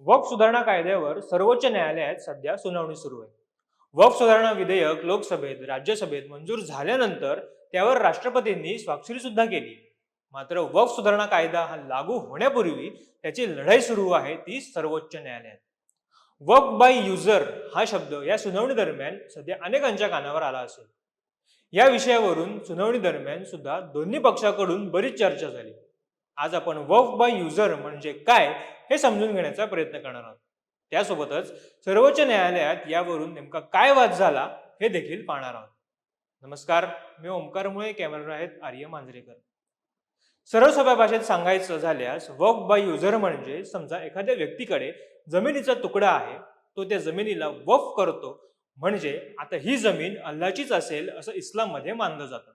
वक्फ सुधारणा कायद्यावर सर्वोच्च न्यायालयात सध्या सुनावणी सुरू आहे. वक्फ सुधारणा विधेयक लोकसभेत राज्यसभेत मंजूर झाल्यानंतर त्यावर राष्ट्रपतींनी स्वाक्षरी सुद्धा केली. मात्र वक्फ सुधारणा कायदा हा लागू होण्यापूर्वी त्याची लढाई सुरू आहे ती सर्वोच्च न्यायालयात. वक बाय युजर हा शब्द या सुनावणी दरम्यान सध्या अनेकांच्या कानावर आला असेल. या विषयावरून सुनावणी दरम्यान सुद्धा दोन्ही पक्षाकडून बरीच चर्चा झाली. आज आपण वफ बाय युजर म्हणजे काय हे समजून घेण्याचा प्रयत्न करणार आहोत. त्यासोबतच सर्वोच्च न्यायालयात यावरून नेमका काय वाद झाला हे देखील पाहणार आहोत. नमस्कार मी ओंकार मुळे कॅमेरा आहेत आर्य मांजरेकर. सरळ सोप्या भाषेत सांगायचं झाल्यास वक्फ बाय युजर म्हणजे समजा एखाद्या व्यक्तीकडे जमिनीचा तुकडा आहे तो त्या जमिनीला वफ करतो म्हणजे आता ही जमीन अल्लाचीच असेल असं इस्लाममध्ये मानलं जातं.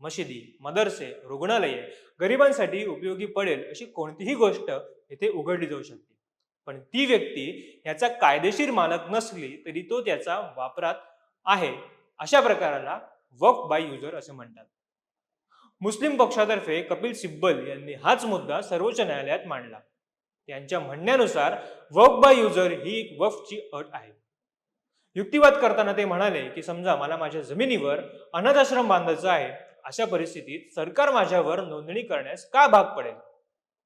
मशिदी मदरसे रुग्णालये गरिबांसाठी उपयोगी पडेल अशी कोणतीही गोष्ट येथे उघडली जाऊ शकते. पण ती व्यक्ती याचा कायदेशीर मालक नसली तरी तो त्याचा वापरात आहे. अशा प्रकाराला वक्फ बाय युजर असे म्हणतात. मुस्लिम पक्षातर्फे कपिल सिब्बल यांनी हाच मुद्दा सर्वोच्च न्यायालयात मांडला. त्यांच्या म्हणण्यानुसार वक्फ बाय युजर ही एक वफची अट आहे. युक्तिवाद करताना ते म्हणाले की समजा मला माझ्या जमिनीवर अनाथाश्रम बांधायचा आहे अशा परिस्थितीत सरकार माझ्यावर नोंदणी करण्यास का भाग पडेल?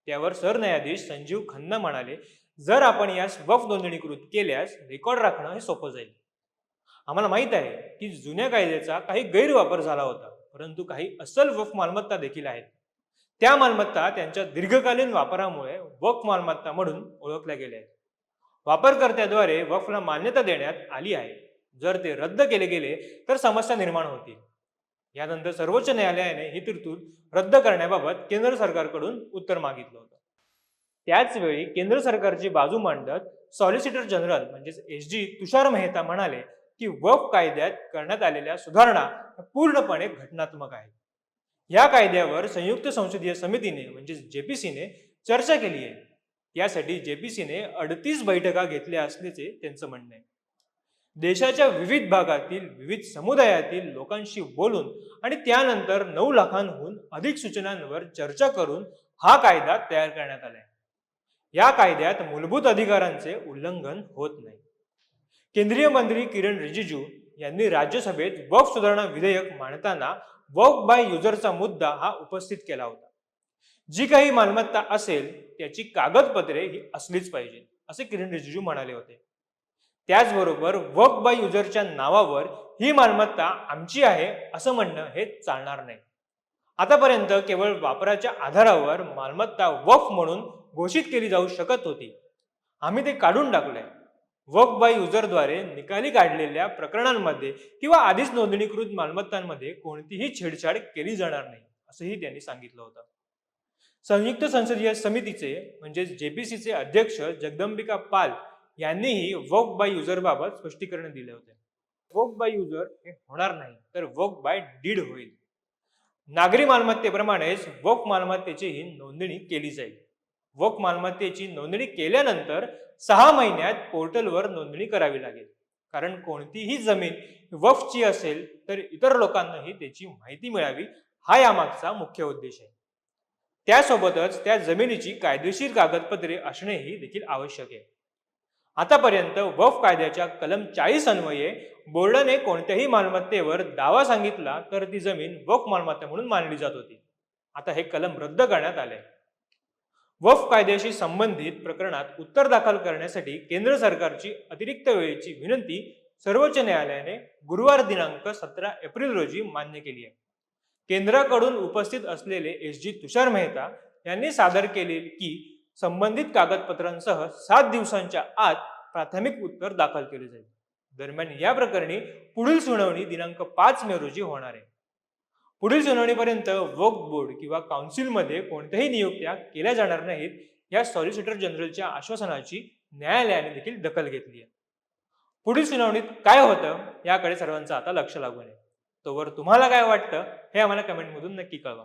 त्यावर सरन्यायाधीश संजीव खन्ना म्हणाले जर आपण यास वफ नोंदणीकृत केल्यास रेकॉर्ड राखणं हे सोपं जाईल. आम्हाला माहीत आहे की जुन्या कायद्याचा काही गैरवापर झाला होता परंतु काही असल वफ मालमत्ता देखील आहेत. त्या मालमत्ता त्यांच्या दीर्घकालीन वापरामुळे वफ मालमत्ता म्हणून ओळखल्या गेल्या आहेत. वापरकर्त्याद्वारे वफला मान्यता देण्यात आली आहे. जर ते रद्द केले गेले तर समस्या निर्माण होतील. यानंतर सर्वोच्च न्यायालयाने ही तरतूद रद्द करण्याबाबत केंद्र सरकारकडून उत्तर मागितलं होतं. त्याच वेळी केंद्र सरकारची बाजू मांडत सॉलिसिटर जनरल म्हणजेच एस जी तुषार मेहता म्हणाले की वफ कायद्यात करण्यात आलेल्या सुधारणा पूर्णपणे घटनात्मक आहेत या कायद्यावर संयुक्त संसदीय समितीने म्हणजेच जेपीसीने चर्चा केली आहे. यासाठी जेपीसीने अडतीस बैठका घेतल्या असल्याचे त्यांचं म्हणणं आहे. देशाच्या विविध भागातील विविध समुदायातील लोकांशी बोलून आणि त्यानंतर नऊ लाखांहून अधिक सूचनांवर चर्चा करून हा कायदा तयार करण्यात आलाय. या कायद्यात मूलभूत अधिकारांचे उल्लंघन होत नाही. केंद्रीय मंत्री किरण रिजिजू यांनी राज्यसभेत वक सुधारणा विधेयक मांडताना वक्फ बाय युजरचा मुद्दा हा उपस्थित केला होता. जी काही मालमत्ता असेल त्याची कागदपत्रे ही असलीच पाहिजे असे किरण रिजिजू म्हणाले होते. त्याचबरोबर वक बाय युजरच्या नावावर ही मालमत्ता आमची आहे असं म्हणणं हे चालणार नाही. आतापर्यंत केवळ वापराच्या आधारावर मालमत्ता वफ म्हणून घोषित केली जाऊ शकत होती. आम्ही ते काढून टाकलंय. वर्क बाय युजरद्वारे निकाली काढलेल्या प्रकरणांमध्ये किंवा आधीच नोंदणीकृत मालमत्तांमध्ये कोणतीही छेडछाड केली जाणार नाही असंही त्यांनी सांगितलं होतं. संयुक्त संसदीय समितीचे म्हणजेच जेपीसीचे अध्यक्ष जगदंबिका पाल यांनीही वर्क बाय युजर बाबत स्पष्टीकरण दिले होते. वर्क बाय युजर हे होणार नाही तर वर्क बाय डीड होईल. नागरी मालमत्तेप्रमाणेच वक्फ मालमत्तेचीही नोंदणी केली जाईल. वक्फ मालमत्तेची नोंदणी केल्यानंतर सहा महिन्यात पोर्टलवर नोंदणी करावी लागेल. कारण कोणतीही जमीन वफची असेल तर इतर लोकांनाही त्याची माहिती मिळावी हा यामागचा मुख्य उद्देश आहे. त्यासोबतच त्या जमिनीची कायदेशीर कागदपत्रे असणेही देखील आवश्यक आहे. आतापर्यंत वफ कायद्याच्या कलम चाळीस अन्वये बोर्डाने कोणत्याही मालमत्तेवर दावा सांगितला तर ती जमीन वफ मालमत्ता म्हणून मानली जात होती. आता हे कलम रद्द करण्यात आले. वफ कायद्याशी संबंधित प्रकरणात उत्तर दाखल करण्यासाठी केंद्र सरकारची अतिरिक्त वेळेची विनंती सर्वोच्च न्यायालयाने गुरुवार दिनांक सतरा एप्रिल रोजी मान्य केली आहे. केंद्राकडून उपस्थित असलेले एस जी तुषार मेहता यांनी सादर केले की संबंधित कागदपत्रांसह सात दिवसांच्या आत प्राथमिक उत्तर दाखल केले जाईल. दरम्यान या प्रकरणी पुढील सुनावणी दिनांक पाच मे रोजी होणार आहे. पुढील सुनावणीपर्यंत वक्फ बोर्ड किंवा काउन्सिलमध्ये कोणत्याही नियुक्त्या केल्या जाणार नाहीत या सॉलिसिटर जनरलच्या आश्वासनाची न्यायालयाने देखील दखल घेतली आहे. पुढील सुनावणीत काय होतं याकडे सर्वांचं आता लक्ष लागू नये तोवर तुम्हाला काय वाटतं हे आम्हाला कमेंटमधून नक्की कळवा.